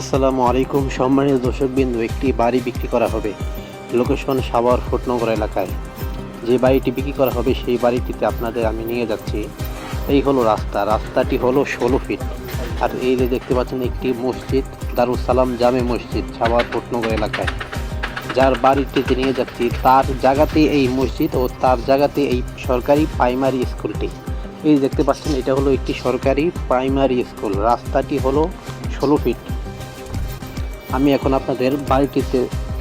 আসসালামু আলাইকুম সম্মানিত দর্শকবিন্দু, একটি বাড়ি বিক্রি করা হবে লোকেশন সাভার ফুটনগর এলাকায়। যে বাড়িটি বিক্রি করা হবে, সেই বাড়িটিতে আপনাদের আমি নিয়ে যাচ্ছি। এই হলো রাস্তা, রাস্তাটি হলো ষোলো ফিট। আর এই যে দেখতে পাচ্ছেন, একটি মসজিদ, দারুস সালাম জামে মসজিদ, সাভার ফুটনগর এলাকায়। যার বাড়িটিতে নিয়ে যাচ্ছি, তার জায়গাতে এই মসজিদ ও তার জায়গাতে এই সরকারি প্রাইমারি স্কুলটি। এই দেখতে পাচ্ছেন, এটা হলো একটি সরকারি প্রাইমারি স্কুল। রাস্তাটি হলো ষোলো ফিট। আমি এখন আপনাদের বাড়িটিতে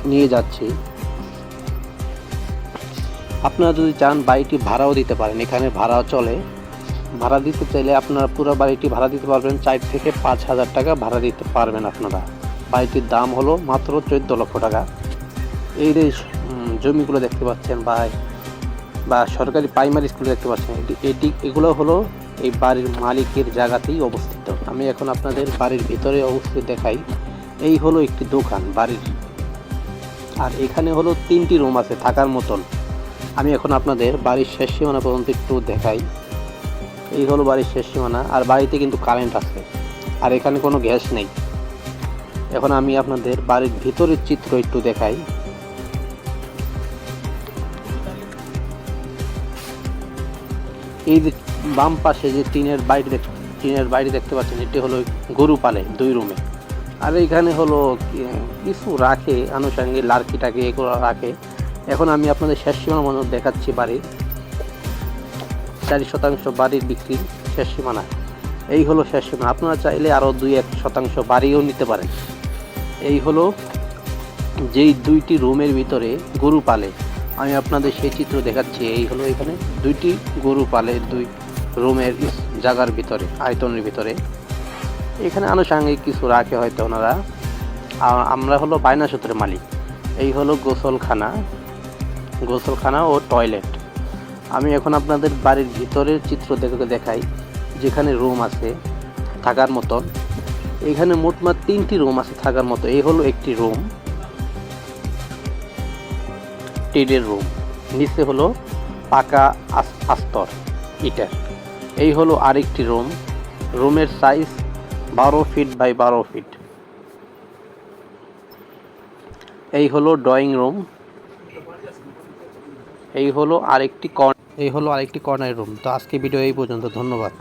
নিয়ে যাচ্ছি। আপনারা যদি চান বাড়িটি ভাড়াও দিতে পারেন, এখানে ভাড়াও চলে। ভাড়া দিতে চাইলে আপনারা পুরো বাড়িটি ভাড়া দিতে পারবেন, চার থেকে পাঁচ হাজার টাকা ভাড়া দিতে পারবেন আপনারা। বাড়িটির দাম হলো মাত্র চোদ্দ লক্ষ টাকা। এই যে জমিগুলো দেখতে পাচ্ছেন বা বা সরকারি প্রাইমারি স্কুল দেখতে পাচ্ছেন এটি, এগুলো হলো এই বাড়ির মালিকের জায়গাতেই অবস্থিত। আমি এখন আপনাদের বাড়ির ভিতরে অবস্থিত দেখাই। এই হলো একটি দোকান বাড়ির। আর এখানে হলো তিনটি রুম আছে থাকার মতন। আমি এখন আপনাদের বাড়ির শেষ সীমানা পর্যন্ত একটু দেখাই। এই হলো বাড়ির শেষ সীমানা, আর বাড়িতে কিন্তু কারেন্ট আছে। আর এখানে কোনো গ্যাস নেই। এখন আমি আপনাদের বাড়ির ভিতরের চিত্র একটু দেখাই। এই যে বাম পাশে যে টিনের বাড়ি টিনের বাড়ি দেখতে পাচ্ছেন, এটি হলো গরু পালে দুই রুমে। আর এখানে হলো কিছু রাখে, আনুষঙ্গিক লার্কি টাকি এগুলো রাখে। এখন আমি আপনাদের শেষ সীমানা মনে দেখাচ্ছি বাড়ির চারি শতাংশ বাড়ির বিক্রি শেষ সীমানা। এই হলো শেষ সীমানা। আপনারা চাইলে আরও দুই এক শতাংশ বাড়িও নিতে পারেন। এই হলো যেই দুইটি রুমের ভিতরে গরু পালে। আমি আপনাদের সেই চিত্র দেখাচ্ছি। এই হলো এখানে দুইটি গরু পালে দুই রুমের জায়গার ভিতরে, আয়তনের ভিতরে। এখানে আনুষঙ্গিক কিছু রাখে হয়তো ওনারা। আমরা হলো বায়না সূত্রের মালিক। এই হলো গোসলখানা। গোসলখানা ও টয়লেট। আমি এখন আপনাদের বাড়ির ভিতরের চিত্র দেখে দেখাই, যেখানে রুম আছে থাকার মতন। এখানে মোটমাট তিনটি রুম আছে থাকার মতো। এই হলো একটি রুম। টিনের রুম। নিচে হলো পাকা আস- আস্তর, ইটার। এই হলো আরেকটি রুম। রুমের সাইজ বারো ফিট বাই বারো ফিট এই হলো ড্রয়িং রুম এই হলো আরেকটি কর্ন এই হলো আরেকটি কর্নার রুম তো আজকে ভিডিও এই পর্যন্ত। ধন্যবাদ।